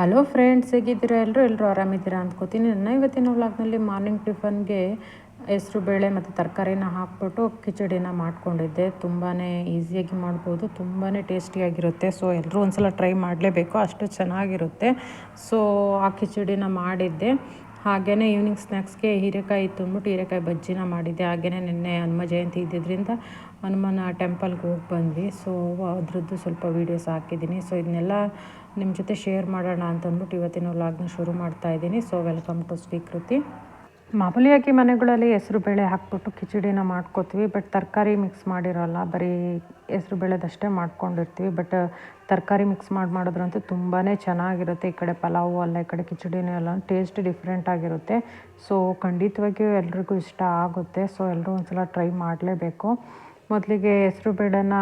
Hello friends ಹೇಗಿದ್ದೀರಾ? ಎಲ್ಲರೂ ಎಲ್ಲರೂ ಆರಾಮಿದ್ದೀರಾ ಅಂದ್ಕೋತೀನಿ ನನ್ನ ಇವತ್ತಿನ ವ್ಲಾಗ್ನಲ್ಲಿ ಮಾರ್ನಿಂಗ್ ಟಿಫನ್ಗೆ ಹೆಸರು, ಬೇಳೆ ಮತ್ತು ತರಕಾರಿನ ಹಾಕ್ಬಿಟ್ಟು ಕಿಚಡಿನ ಮಾಡ್ಕೊಂಡಿದ್ದೆ. ತುಂಬಾ ಈಸಿಯಾಗಿ ಮಾಡ್ಬೋದು ತುಂಬಾ ಟೇಸ್ಟಿಯಾಗಿರುತ್ತೆ ಸೊ ಎಲ್ಲರೂ ಒಂದ್ಸಲ ಟ್ರೈ ಮಾಡಲೇಬೇಕು, ಅಷ್ಟು ಚೆನ್ನಾಗಿರುತ್ತೆ. ಸೊ ಆ ಕಿಚಡಿನ ಮಾಡಿದ್ದೆ. ಹಾಗೆಯೇ ಈವ್ನಿಂಗ್ ಸ್ನ್ಯಾಕ್ಸ್ಗೆ ಹೀರೆಕಾಯಿ ತುಂಬಿಟ್ಟು ಹೀರೆಕಾಯಿ ಬಜ್ಜಿನ ಮಾಡಿದ್ದೆ. ಹಾಗೆಯೇ ನಿನ್ನೆ ಹನುಮ ಜಯಂತಿ ಇದ್ದಿದ್ದರಿಂದ ಹನುಮನ ಟೆಂಪಲ್ಗೆ ಹೋಗಿ ಬಂದ್ವಿ. ಸೊ ಅದರದ್ದು ಸ್ವಲ್ಪ ವೀಡಿಯೋಸ್ ಹಾಕಿದ್ದೀನಿ. ಸೊ ಇದನ್ನೆಲ್ಲ ನಿಮ್ಮ ಜೊತೆ ಶೇರ್ ಮಾಡೋಣ ಅಂತಂದ್ಬಿಟ್ಟು ಇವತ್ತಿನ ಲಾಗ್ನ ಶುರು ಮಾಡ್ತಾ ಇದ್ದೀನಿ. ಸೊ ವೆಲ್ಕಮ್ ಟು ಸ್ವೀಕೃತಿ ಮಾಮೂಲಿಯಾಗಿ ಮನೆಗಳಲ್ಲಿ ಹೆಸರು ಬೇಳೆ ಹಾಕ್ಬಿಟ್ಟು ಕಿಚಡಿನ ಮಾಡ್ಕೋತೀವಿ. ಬಟ್ ತರಕಾರಿ ಮಿಕ್ಸ್ ಮಾಡಿರೋಲ್ಲ. ಬರೀ ಹೆಸರು ಬೇಳೆದಷ್ಟೇ ಮಾಡ್ಕೊಂಡಿರ್ತೀವಿ. ಬಟ್ ತರಕಾರಿ ಮಿಕ್ಸ್ ಮಾಡಿ ಮಾಡಿದ್ರಂತೂ ತುಂಬಾ ಚೆನ್ನಾಗಿರುತ್ತೆ. ಈ ಕಡೆ ಪಲಾವು ಅಲ್ಲ, ಈ ಕಡೆ ಕಿಚಡಿನೂ ಎಲ್ಲ ಟೇಸ್ಟ್ ಡಿಫ್ರೆಂಟ್ ಆಗಿರುತ್ತೆ. ಸೊ ಖಂಡಿತವಾಗಿಯೂ ಎಲ್ರಿಗೂ ಇಷ್ಟ ಆಗುತ್ತೆ. ಸೊ ಎಲ್ಲರೂ ಒಂದ್ಸಲ ಟ್ರೈ ಮಾಡಲೇಬೇಕು. ಮೊದಲಿಗೆ ಹೆಸರು ಬೇಳೆನ,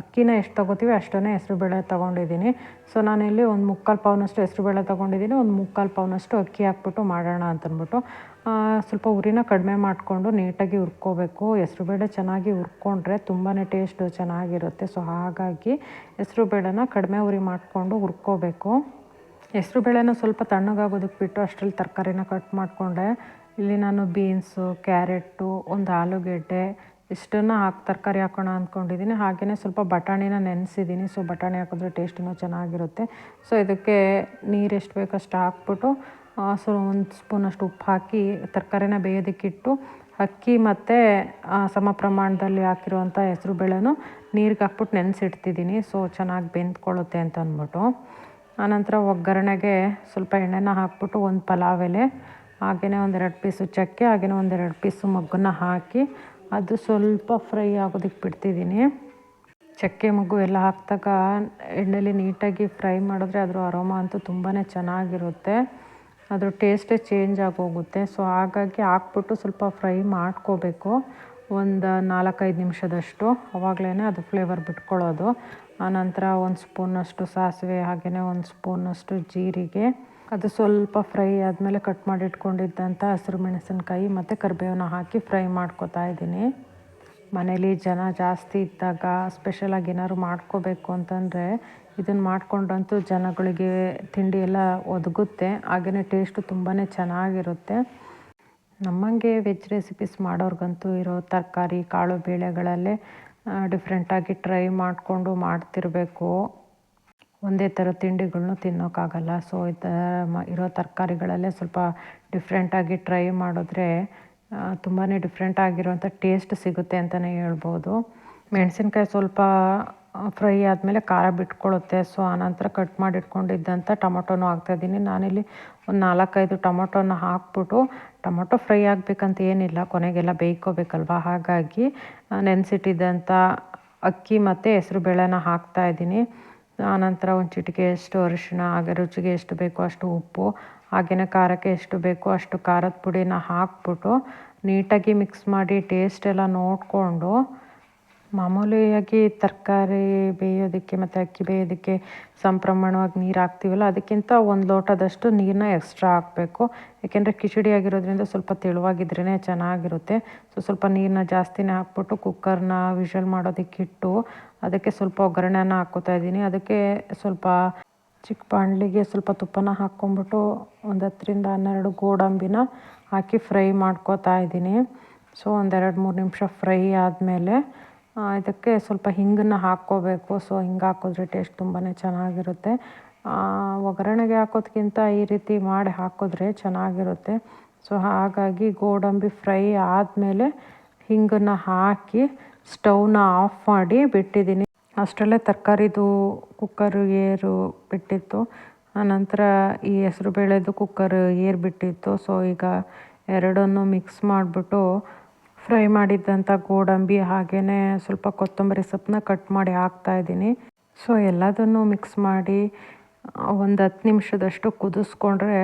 ಅಕ್ಕಿನ ಎಷ್ಟು ತೊಗೋತೀವಿ ಅಷ್ಟೇ ಹೆಸರು ಬೇಳೆ ತೊಗೊಂಡಿದ್ದೀನಿ. ಸೊ ನಾನಿಲ್ಲಿ ಒಂದು ಮುಕ್ಕಾಲು ಪೌನಷ್ಟು ಹೆಸ್ರು ಬೇಳೆ ತೊಗೊಂಡಿದ್ದೀನಿ. ಒಂದು ಮುಕ್ಕಾಲು ಪೌನಷ್ಟು ಅಕ್ಕಿ ಹಾಕ್ಬಿಟ್ಟು ಮಾಡೋಣ ಅಂತಂದ್ಬಿಟ್ಟು ಸ್ವಲ್ಪ ಉರಿನ ಕಡಿಮೆ ಮಾಡಿಕೊಂಡು ನೀಟಾಗಿ ಹುರ್ಕೋಬೇಕು. ಹೆಸರು ಬೇಳೆ ಚೆನ್ನಾಗಿ ಹುರ್ಕೊಂಡ್ರೆ ತುಂಬಾ ಟೇಸ್ಟು ಚೆನ್ನಾಗಿರುತ್ತೆ. ಸೊ ಹಾಗಾಗಿ ಹೆಸ್ರು ಬೇಳೆನ ಕಡಿಮೆ ಉರಿ ಮಾಡಿಕೊಂಡು ಹುರ್ಕೋಬೇಕು. ಹೆಸ್ರು ಬೇಳೆನ ಸ್ವಲ್ಪ ತಣ್ಣಗಾಗೋದಕ್ಕೆ ಬಿಟ್ಟು ಅಷ್ಟರಲ್ಲಿ ತರಕಾರಿನ ಕಟ್ ಮಾಡಿಕೊಂಡೆ. ಇಲ್ಲಿ ನಾನು ಬೀನ್ಸು ಕ್ಯಾರೆಟು ಒಂದು ಆಲೂಗೆಡ್ಡೆ ಇಷ್ಟನ್ನು ಹಾಕಿ ತರಕಾರಿ ಹಾಕೋಣ ಅಂದ್ಕೊಂಡಿದ್ದೀನಿ. ಹಾಗೆಯೇ ಸ್ವಲ್ಪ ಬಟಾಣಿನ ನೆನೆಸಿದ್ದೀನಿ. ಸೊ ಬಟಾಣಿ ಹಾಕಿದ್ರೆ ಟೇಸ್ಟೂ ಚೆನ್ನಾಗಿರುತ್ತೆ. ಸೊ ಇದಕ್ಕೆ ನೀರು ಎಷ್ಟು ಬೇಕಷ್ಟು ಹಾಕ್ಬಿಟ್ಟು ಸೊ ಒಂದು ಸ್ಪೂನಷ್ಟು ಉಪ್ಪು ಹಾಕಿ ತರಕಾರಿನ ಬೇಯೋದಕ್ಕಿಟ್ಟು ಅಕ್ಕಿ ಮತ್ತು ಸಮ ಪ್ರಮಾಣದಲ್ಲಿ ಹಾಕಿರುವಂಥ ಹೆಸರು ಬೇಳೆನೂ ನೀರಿಗೆ ಹಾಕ್ಬಿಟ್ಟು ನೆನೆಸಿಡ್ತಿದ್ದೀನಿ. ಸೊ ಚೆನ್ನಾಗಿ ಬೆಂದ್ಕೊಳ್ಳುತ್ತೆ ಅಂತ ಅಂದ್ಬಿಟ್ಟು. ಆನಂತರ ಒಗ್ಗರಣೆಗೆ ಸ್ವಲ್ಪ ಎಣ್ಣೆನ ಹಾಕ್ಬಿಟ್ಟು ಒಂದು ಪಲಾವ್ ಎಲೆ ಹಾಗೆಯೇ ಒಂದೆರಡು ಪೀಸು ಚಕ್ಕೆ ಹಾಗೆಯೇ ಒಂದೆರಡು ಪೀಸು ಮಗ್ಗನ್ನ ಹಾಕಿ ಅದು ಸ್ವಲ್ಪ ಫ್ರೈ ಆಗೋದಕ್ಕೆ ಬಿಡ್ತಿದ್ದೀನಿ. ಚಕ್ಕೆ ಮಗು ಎಲ್ಲ ಹಾಕಿದಾಗ ಎಣ್ಣೆಲಿ ನೀಟಾಗಿ ಫ್ರೈ ಮಾಡಿದ್ರೆ ಅದರ ಅರೋಮ ಅಂತೂ ತುಂಬಾ ಚೆನ್ನಾಗಿರುತ್ತೆ. ಅದ್ರ ಟೇಸ್ಟೇ ಚೇಂಜ್ ಆಗೋಗುತ್ತೆ. ಸೊ, ಹಾಗಾಗಿ ಹಾಕ್ಬಿಟ್ಟು ಸ್ವಲ್ಪ ಫ್ರೈ ಮಾಡ್ಕೋಬೇಕು. ಒಂದು ನಾಲ್ಕೈದು ನಿಮಿಷದಷ್ಟು. ಅವಾಗಲೇ ಅದು ಫ್ಲೇವರ್ ಬಿಟ್ಕೊಳ್ಳೋದು. ಆನಂತರ ಒಂದು ಸ್ಪೂನಷ್ಟು ಸಾಸಿವೆ ಹಾಗೆಯೇ ಒಂದು ಸ್ಪೂನಷ್ಟು ಜೀರಿಗೆ. ಅದು ಸ್ವಲ್ಪ ಫ್ರೈ ಆದಮೇಲೆ ಕಟ್ ಮಾಡಿ ಇಟ್ಕೊಂಡಿದ್ದಂಥ ಹಸಿರು ಮೆಣಸಿನ್ಕಾಯಿ ಮತ್ತು ಕರಿಬೇವನ್ನ ಹಾಕಿ ಫ್ರೈ ಮಾಡ್ಕೊತಾ ಇದ್ದೀನಿ. ಮನೇಲಿ ಜನ ಜಾಸ್ತಿ ಇದ್ದಾಗ ಸ್ಪೆಷಲಾಗಿ ಏನಾದ್ರು ಮಾಡ್ಕೋಬೇಕು ಅಂತಂದರೆ ಇದನ್ನು ಮಾಡ್ಕೊಂಡಂತೂ ಜನಗಳಿಗೆ ತಿಂಡಿ ಎಲ್ಲ ಒದಗುತ್ತೆ. ಹಾಗೆಯೇ ಟೇಸ್ಟು ತುಂಬಾ ಚೆನ್ನಾಗಿರುತ್ತೆ. ನಮ್ಮಂಗೆ ವೆಜ್ ರೆಸಿಪೀಸ್ ಮಾಡೋರ್ಗಂತೂ ಇರೋ ತರಕಾರಿ, ಕಾಳು, ಬೇಳೆಗಳಲ್ಲೇ ಡಿಫ್ರೆಂಟಾಗಿ ಟ್ರೈ ಮಾಡಿಕೊಂಡು ಮಾಡ್ತಿರಬೇಕು. ಒಂದೇ ಥರ ತಿಂಡಿಗಳ್ನು ತಿನ್ನೋಕ್ಕಾಗಲ್ಲ. ಸೊ ಈ ಥರ ಇರೋ ತರಕಾರಿಗಳಲ್ಲೇ ಸ್ವಲ್ಪ ಡಿಫ್ರೆಂಟಾಗಿ ಟ್ರೈ ಮಾಡಿದ್ರೆ ತುಂಬಾ ಡಿಫ್ರೆಂಟ್ ಆಗಿರುವಂಥ ಟೇಸ್ಟ್ ಸಿಗುತ್ತೆ ಅಂತಲೇ ಹೇಳ್ಬೋದು. ಮೆಣಸಿನ್ಕಾಯಿ ಸ್ವಲ್ಪ ಫ್ರೈ ಆದಮೇಲೆ ಖಾರ ಬಿಟ್ಕೊಳ್ಳುತ್ತೆ ಸೊ ಆನಂತರ ಕಟ್ ಮಾಡಿಟ್ಕೊಂಡಿದ್ದಂಥ ಟೊಮೊಟೊನೂ ಹಾಕ್ತಾಯಿದ್ದೀನಿ ನಾನಿಲ್ಲಿ ಒಂದು ನಾಲ್ಕೈದು ಟೊಮೊಟೊನ ಹಾಕ್ಬಿಟ್ಟು, ಟೊಮೊಟೊ ಫ್ರೈ ಆಗಬೇಕಂತ ಏನಿಲ್ಲ. ಕೊನೆಗೆಲ್ಲ ಬೇಯ್ಕೋಬೇಕಲ್ವ? ಹಾಗಾಗಿ ನೆನೆಸಿಟ್ಟಿದ್ದಂಥ ಅಕ್ಕಿ ಮತ್ತು ಹೆಸ್ರು ಬೇಳೆನ ಹಾಕ್ತಾಯಿದ್ದೀನಿ ಆನಂತರ ಒಂದು ಚಿಟಿಕೆಯಷ್ಟು ಅರಿಶಿಣ ಹಾಗೆ ರುಚಿಗೆ ಎಷ್ಟು ಬೇಕೋ ಅಷ್ಟು ಉಪ್ಪು ಹಾಗೆಯೇ ಖಾರಕ್ಕೆ ಎಷ್ಟು ಬೇಕೋ ಅಷ್ಟು ಖಾರದ ಪುಡಿನ ಹಾಕ್ಬಿಟ್ಟು ನೀಟಾಗಿ ಮಿಕ್ಸ್ ಮಾಡಿ ಟೇಸ್ಟ್ ಎಲ್ಲ ನೋಡಿಕೊಂಡು ಮಾಮೂಲಿಯಾಗಿ ತರಕಾರಿ ಬೇಯೋದಕ್ಕೆ ಮತ್ತು ಅಕ್ಕಿ ಬೇಯೋದಕ್ಕೆ ಸಂಪ್ರಮಾಣವಾಗಿ ನೀರು ಹಾಕ್ತೀವಲ್ಲ, ಅದಕ್ಕಿಂತ ಒಂದು ಲೋಟದಷ್ಟು ನೀರನ್ನ ಎಕ್ಸ್ಟ್ರಾ ಹಾಕಬೇಕು. ಏಕೆಂದರೆ ಕಿಚಡಿ ಆಗಿರೋದ್ರಿಂದ ಸ್ವಲ್ಪ ತೆಳುವಾಗಿದ್ರೇ ಚೆನ್ನಾಗಿರುತ್ತೆ. ಸೊ ಸ್ವಲ್ಪ ನೀರನ್ನ ಜಾಸ್ತಿನೇ ಹಾಕ್ಬಿಟ್ಟು ಕುಕ್ಕರ್ನ ವಿಷಲ್ ಮಾಡೋದಕ್ಕಿಟ್ಟು ಅದಕ್ಕೆ ಸ್ವಲ್ಪ ಒಗ್ಗರಣೆನ ಹಾಕೋತಾ ಇದ್ದೀನಿ. ಅದಕ್ಕೆ ಸ್ವಲ್ಪ ಚಿಕ್ಕ ಬಾಣಲಿಗೆ ಸ್ವಲ್ಪ ತುಪ್ಪನ ಹಾಕ್ಕೊಂಬಿಟ್ಟು ಒಂದು ಹತ್ತರಿಂದ ಹನ್ನೆರಡು ಗೋಡಂಬಿನ ಹಾಕಿ ಫ್ರೈ ಮಾಡ್ಕೋತಾ ಇದ್ದೀನಿ. ಸೊ ಒಂದೆರಡು ಮೂರು ನಿಮಿಷ ಫ್ರೈ ಆದಮೇಲೆ ಇದಕ್ಕೆ ಸ್ವಲ್ಪ ಹಿಂಗನ್ನು ಹಾಕ್ಕೋಬೇಕು. ಸೊ ಹಿಂಗೆ ಹಾಕಿದ್ರೆ ಟೇಸ್ಟ್ ತುಂಬಾ ಚೆನ್ನಾಗಿರುತ್ತೆ. ಒಗ್ಗರಣೆಗೆ ಹಾಕೋದ್ಕಿಂತ ಈ ರೀತಿ ಮಾಡಿ ಹಾಕಿದ್ರೆ ಚೆನ್ನಾಗಿರುತ್ತೆ. ಸೊ ಹಾಗಾಗಿ ಗೋಡಂಬಿ ಫ್ರೈ ಆದಮೇಲೆ ಹಿಂಗನ್ನು ಹಾಕಿ ಸ್ಟವ್ನ ಆಫ್ ಮಾಡಿ ಬಿಟ್ಟಿದ್ದೀನಿ. ಅಷ್ಟರಲ್ಲೇ ತರಕಾರಿದು ಕುಕ್ಕರ್ ಏರು ಬಿಟ್ಟಿತ್ತು. ಆನಂತರ ಈ ಹೆಸರು ಬೇಳೆದು ಕುಕ್ಕರ್ ಏರು ಬಿಟ್ಟಿತ್ತು. ಸೊ ಈಗ ಎರಡನ್ನು ಮಿಕ್ಸ್ ಮಾಡಿಬಿಟ್ಟು ಫ್ರೈ ಮಾಡಿದ್ದಂಥ ಗೋಡಂಬಿ ಹಾಗೇ ಸ್ವಲ್ಪ ಕೊತ್ತಂಬರಿ ಸೊಪ್ಪನ್ನ ಕಟ್ ಮಾಡಿ ಹಾಕ್ತಾಯಿದ್ದೀನಿ ಸೊ ಎಲ್ಲದನ್ನು ಮಿಕ್ಸ್ ಮಾಡಿ ಒಂದು ಹತ್ತು ನಿಮಿಷದಷ್ಟು ಕುದಿಸ್ಕೊಂಡ್ರೆ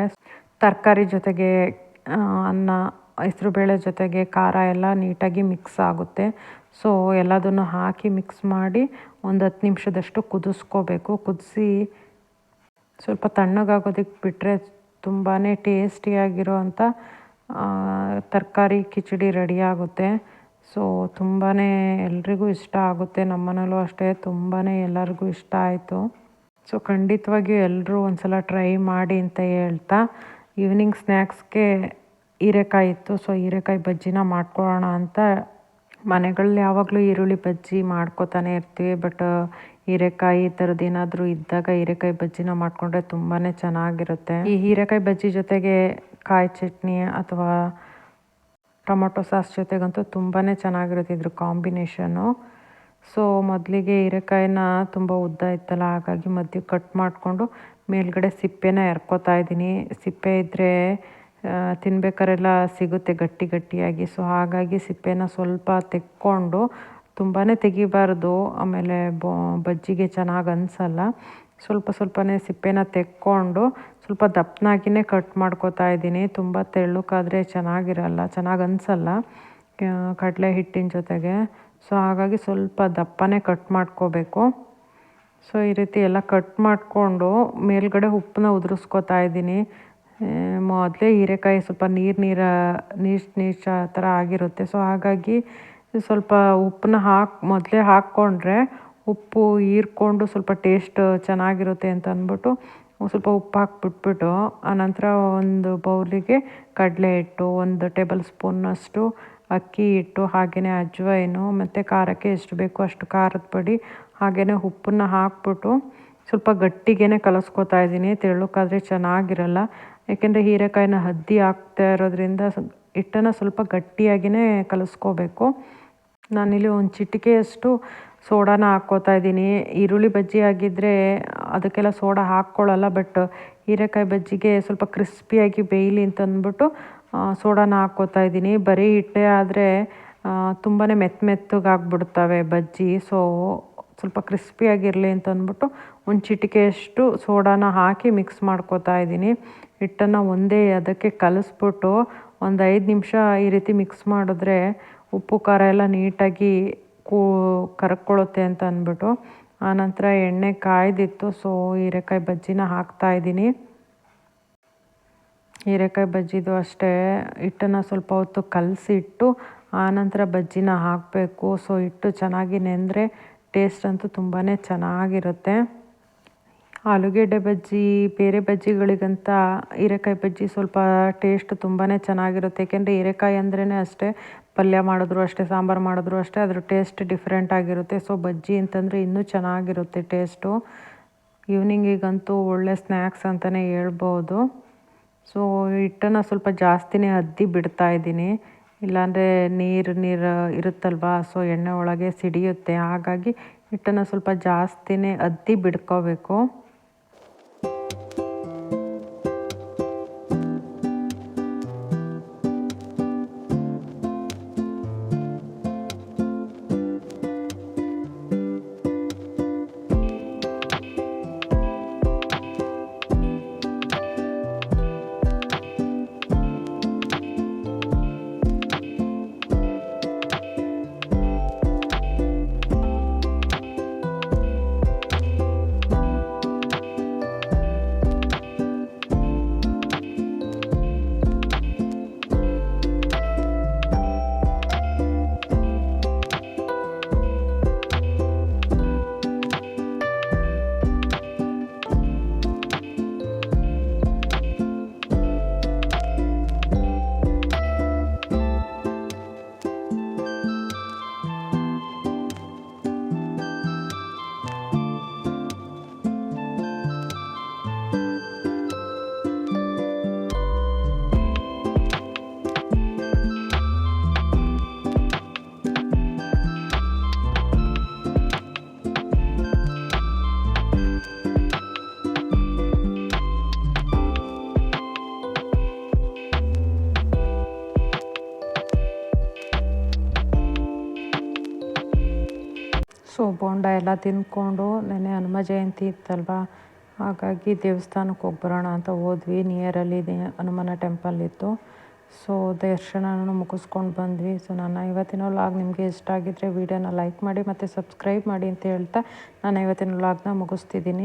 ತರಕಾರಿ ಜೊತೆಗೆ ಅನ್ನ ಹೆಸ್ರುಬೇಳೆ ಜೊತೆಗೆ ಖಾರ ಎಲ್ಲ ನೀಟಾಗಿ ಮಿಕ್ಸ್ ಆಗುತ್ತೆ. ಸೊ ಎಲ್ಲದನ್ನು ಹಾಕಿ ಮಿಕ್ಸ್ ಮಾಡಿ ಒಂದು ಹತ್ತು ನಿಮಿಷದಷ್ಟು ಕುದಿಸ್ಕೋಬೇಕು. ಕುದಿಸಿ ಸ್ವಲ್ಪ ತಣ್ಣಗಾಗೋದಕ್ಕೆ ಬಿಟ್ಟರೆ ತುಂಬಾ ಟೇಸ್ಟಿಯಾಗಿರೋ ಅಂಥ ತರಕಾರಿ ಕಿಚಡಿ ರೆಡಿ ಆಗುತ್ತೆ. ಸೊ ತುಂಬಾ ಎಲ್ರಿಗೂ ಇಷ್ಟ ಆಗುತ್ತೆ. ನಮ್ಮ ಅಷ್ಟೇ ತುಂಬಾ ಎಲ್ಲರಿಗೂ ಇಷ್ಟ ಆಯಿತು. ಸೊ ಖಂಡಿತವಾಗಿಯೂ ಎಲ್ಲರೂ ಒಂದು ಸಲ ಟ್ರೈ ಮಾಡಿ ಅಂತ ಹೇಳ್ತಾ, ಈವ್ನಿಂಗ್ ಸ್ನ್ಯಾಕ್ಸ್ಗೆ ಹೀರೆಕಾಯಿ ಇತ್ತು. ಸೊ ಹೀರೆಕಾಯಿ ಬಜ್ಜಿನ ಮಾಡ್ಕೊಳ್ಳೋಣ ಅಂತ ಮನೆಗಳಲ್ಲಿ ಯಾವಾಗಲೂ ಈರುಳ್ಳಿ ಬಜ್ಜಿ ಮಾಡ್ಕೋತಾನೆ ಇರ್ತೀವಿ. ಬಟ್ ಹೀರೆಕಾಯಿ ಈ ಥರದ್ದು ಏನಾದರೂ ಇದ್ದಾಗ ಹೀರೆಕಾಯಿ ಬಜ್ಜಿನ ಮಾಡಿಕೊಂಡ್ರೆ ತುಂಬಾ ಚೆನ್ನಾಗಿರುತ್ತೆ. ಈ ಹೀರೆಕಾಯಿ ಬಜ್ಜಿ ಜೊತೆಗೆ ಕಾಯಿ ಚಟ್ನಿ ಅಥವಾ ಟೊಮೊಟೊ ಸಾಸ್ ಜೊತೆಗಂತೂ ತುಂಬಾ ಚೆನ್ನಾಗಿರುತ್ತೆ ಇದ್ರ ಕಾಂಬಿನೇಷನ್ನು. ಸೊ, ಮೊದಲಿಗೆ ಹೀರೆಕಾಯಿನ ತುಂಬ ಉದ್ದ ಇತ್ತಲ್ಲ, ಹಾಗಾಗಿ ಮಧ್ಯ ಕಟ್ ಮಾಡಿಕೊಂಡು ಮೇಲ್ಗಡೆ ಸಿಪ್ಪೆನ ಎರ್ಕೋತಾ ಇದ್ದೀನಿ. ಸಿಪ್ಪೆ ಇದ್ದರೆ ತಿನ್ಬೇಕಾರೆಲ್ಲ ಸಿಗುತ್ತೆ ಗಟ್ಟಿ ಗಟ್ಟಿಯಾಗಿ. ಸೊ, ಹಾಗಾಗಿ ಸಿಪ್ಪೆನ ಸ್ವಲ್ಪ ತೆಕ್ಕೊಂಡು ತುಂಬಾ ತೆಗಿಬಾರ್ದು. ಆಮೇಲೆ ಬಜ್ಜಿಗೆ ಚೆನ್ನಾಗಿ ಅನಿಸಲ್ಲ. ಸ್ವಲ್ಪ ಸ್ವಲ್ಪನೇ ಸಿಪ್ಪೆನ ತೆಕ್ಕೊಂಡು ಸ್ವಲ್ಪ ದಪ್ಪನಾಗಿನೇ ಕಟ್ ಮಾಡ್ಕೋತಾ ಇದ್ದೀನಿ. ತುಂಬ ತೆಳ್ಳಕ್ಕಾದರೆ ಚೆನ್ನಾಗಿರಲ್ಲ, ಚೆನ್ನಾಗಿ ಅನಿಸಲ್ಲ ಕಡಲೆ ಹಿಟ್ಟಿನ ಜೊತೆಗೆ. ಸೊ ಹಾಗಾಗಿ ಸ್ವಲ್ಪ ದಪ್ಪನೇ ಕಟ್ ಮಾಡ್ಕೋಬೇಕು. ಸೊ ಈ ರೀತಿ ಎಲ್ಲ ಕಟ್ ಮಾಡಿಕೊಂಡು ಮೇಲ್ಗಡೆ ಉಪ್ಪನ್ನ ಉದುರಿಸ್ಕೋತಾ ಇದ್ದೀನಿ. ಮೊದಲೇ ಹೀರೆಕಾಯಿ ಸ್ವಲ್ಪ ನೀರು ನೀರ ನೀಚ್ ನೀಚ ಥರ ಆಗಿರುತ್ತೆ. ಸೊ ಹಾಗಾಗಿ ಸ್ವಲ್ಪ ಉಪ್ಪನ್ನ ಹಾಕಿ, ಮೊದಲೇ ಹಾಕ್ಕೊಂಡ್ರೆ ಉಪ್ಪು ಹೀರ್ಕೊಂಡು ಸ್ವಲ್ಪ ಟೇಸ್ಟ್ ಚೆನ್ನಾಗಿರುತ್ತೆ ಅಂತ ಅಂದ್ಬಿಟ್ಟು ಸ್ವಲ್ಪ ಉಪ್ಪು ಹಾಕ್ಬಿಟ್ಬಿಟ್ಟು ಆನಂತರ ಒಂದು ಬೌಲಿಗೆ ಕಡಲೆ ಹಿಟ್ಟು, ಒಂದು ಟೇಬಲ್ ಸ್ಪೂನ್ನಷ್ಟು ಅಕ್ಕಿ ಹಿಟ್ಟು ಹಾಗೆಯೇ ಅಜ್ವೈನು ಮತ್ತು ಖಾರಕ್ಕೆ ಎಷ್ಟು ಬೇಕೋ ಅಷ್ಟು ಖಾರದ ಪುಡಿ ಹಾಗೆಯೇ ಉಪ್ಪನ್ನ ಹಾಕ್ಬಿಟ್ಟು ಸ್ವಲ್ಪ ಗಟ್ಟಿಗೆ ಕಲಸ್ಕೊತಾ ಇದ್ದೀನಿ. ತೆಳ್ಳಕ್ಕಾದರೆ ಚೆನ್ನಾಗಿರಲ್ಲ. ಏಕೆಂದರೆ ಹೀರೆಕಾಯಿನ ಹದ್ದಿ ಹಾಕ್ತಾ ಇರೋದ್ರಿಂದ ಹಿಟ್ಟನ್ನು ಸ್ವಲ್ಪ ಗಟ್ಟಿಯಾಗಿಯೇ ಕಲಸ್ಕೋಬೇಕು. ನಾನಿಲ್ಲಿ ಒಂದು ಚಿಟಿಕೆಯಷ್ಟು ಸೋಡಾನ ಹಾಕ್ಕೋತಾ ಇದ್ದೀನಿ. ಈರುಳ್ಳಿ ಬಜ್ಜಿ ಆಗಿದ್ದರೆ ಅದಕ್ಕೆಲ್ಲ ಸೋಡಾ ಹಾಕ್ಕೊಳ್ಳಲ್ಲ ಬಟ್ ಹೀರೆಕಾಯಿ ಬಜ್ಜಿಗೆ ಸ್ವಲ್ಪ ಕ್ರಿಸ್ಪಿಯಾಗಿ ಬೇಯಲಿ ಅಂತಂದ್ಬಿಟ್ಟು ಸೋಡಾನ ಹಾಕ್ಕೋತಾ ಇದ್ದೀನಿ. ಬರೀ ಹಿಟ್ಟೆ ಆದರೆ ತುಂಬಾ ಮೆತ್ತ ಮೆತ್ತಗಾಗ್ಬಿಡ್ತವೆ ಬಜ್ಜಿ. ಸೊ ಸ್ವಲ್ಪ ಕ್ರಿಸ್ಪಿಯಾಗಿರಲಿ ಅಂತ ಅಂದ್ಬಿಟ್ಟು, ಒಂದು ಚಿಟಿಕೆಯಷ್ಟು ಸೋಡಾನ ಹಾಕಿ ಮಿಕ್ಸ್ ಮಾಡ್ಕೋತಾ ಇದ್ದೀನಿ. ಹಿಟ್ಟನ್ನು ಒಂದೇ ಅದಕ್ಕೆ ಕಲಿಸ್ಬಿಟ್ಟು, ಒಂದು ಐದು ನಿಮಿಷ ಈ ರೀತಿ ಮಿಕ್ಸ್ ಮಾಡಿದ್ರೆ, ಉಪ್ಪು, ಖಾರ ಎಲ್ಲ ನೀಟಾಗಿ ಕೂ, ಕರ್ಕೊಳ್ಳುತ್ತೆ ಅಂತ ಅಂದ್ಬಿಟ್ಟು. ಆನಂತರ ಎಣ್ಣೆ ಕಾಯ್ದಿತ್ತು. ಸೊ, ಹೀರೆಕಾಯಿ ಬಜ್ಜಿನ ಹಾಕ್ತಾಯಿದ್ದೀನಿ ಹೀರೆಕಾಯಿ ಬಜ್ಜಿದು ಅಷ್ಟೇ. ಹಿಟ್ಟನ್ನು ಸ್ವಲ್ಪ ಹೊತ್ತು ಕಲಸಿಟ್ಟು ಆನಂತರ ಬಜ್ಜಿನ ಹಾಕಬೇಕು. ಸೊ, ಹಿಟ್ಟು ಚೆನ್ನಾಗಿ ನೆಂದರೆ ಟೇಸ್ಟ್ ಅಂತೂ ತುಂಬಾ ಚೆನ್ನಾಗಿರುತ್ತೆ. ಆಲೂಗೆಡ್ಡೆ ಬಜ್ಜಿ, ಬೇರೆ ಬಜ್ಜಿಗಳಿಗಂತ ಹೀರೆಕಾಯಿ ಬಜ್ಜಿ ಸ್ವಲ್ಪ ಟೇಸ್ಟ್ ತುಂಬಾ ಚೆನ್ನಾಗಿರುತ್ತೆ. ಏಕೆಂದರೆ ಹೀರೆಕಾಯಿ ಅಂದ್ರೇ ಅಷ್ಟೇ ಪಲ್ಯ ಮಾಡಿದ್ರು ಅಷ್ಟೇ, ಸಾಂಬಾರು ಮಾಡಿದ್ರು ಅಷ್ಟೇ, ಅದ್ರ ಟೇಸ್ಟ್ ಡಿಫ್ರೆಂಟ್ ಆಗಿರುತ್ತೆ. ಸೊ ಬಜ್ಜಿ ಅಂತಂದರೆ ಇನ್ನೂ ಚೆನ್ನಾಗಿರುತ್ತೆ ಟೇಸ್ಟು ಈವ್ನಿಂಗಿಗಂತೂ ಒಳ್ಳೆ ಸ್ನ್ಯಾಕ್ಸ್ ಅಂತಲೇ ಹೇಳ್ಬೋದು. ಸೊ ಹಿಟ್ಟನ್ನು ಸ್ವಲ್ಪ ಜಾಸ್ತಿನೇ ಅದ್ದಿ ಬಿಡ್ತಾ ಇದ್ದೀನಿ. ಇಲ್ಲಾಂದರೆ ನೀರು ನೀರು ಇರುತ್ತಲ್ವಾ ಸೊ ಎಣ್ಣೆ ಒಳಗೆ ಸಿಡಿಯುತ್ತೆ. ಹಾಗಾಗಿ ಹಿಟ್ಟನ್ನು ಸ್ವಲ್ಪ ಜಾಸ್ತಿನೇ ಅದ್ದಿ ಬಿಡ್ಕೋಬೇಕು. ಸೊ ಬೋಂಡ ಎಲ್ಲ ತಿಂದ್ಕೊಂಡು ನೆನ್ನೆ ಹನುಮ ಜಯಂತಿ ಇತ್ತಲ್ವ? ಹಾಗಾಗಿ ದೇವಸ್ಥಾನಕ್ಕೆ ಹೋಗಿ ಬರೋಣ ಅಂತ ಹೋದ್ವಿ. ನಿಯರಲ್ಲಿ ಹನುಮನ ಟೆಂಪಲ್ ಇತ್ತು. ಸೊ ದರ್ಶನನೂ ಮುಗಿಸ್ಕೊಂಡು ಬಂದ್ವಿ. ಸೊ ನಾನು ಇವತ್ತಿನ ವ್ಲಾಗ್ ನಿಮಗೆ ಇಷ್ಟ ಆಗಿದ್ದರೆ ವೀಡಿಯೋನ ಲೈಕ್ ಮಾಡಿ ಮತ್ತು ಸಬ್ಸ್ಕ್ರೈಬ್ ಮಾಡಿ ಅಂತ ಹೇಳ್ತಾ ನಾನು ಇವತ್ತಿನ ಲಾಗ್ನ ಮುಗಿಸ್ತಿದ್ದೀನಿ.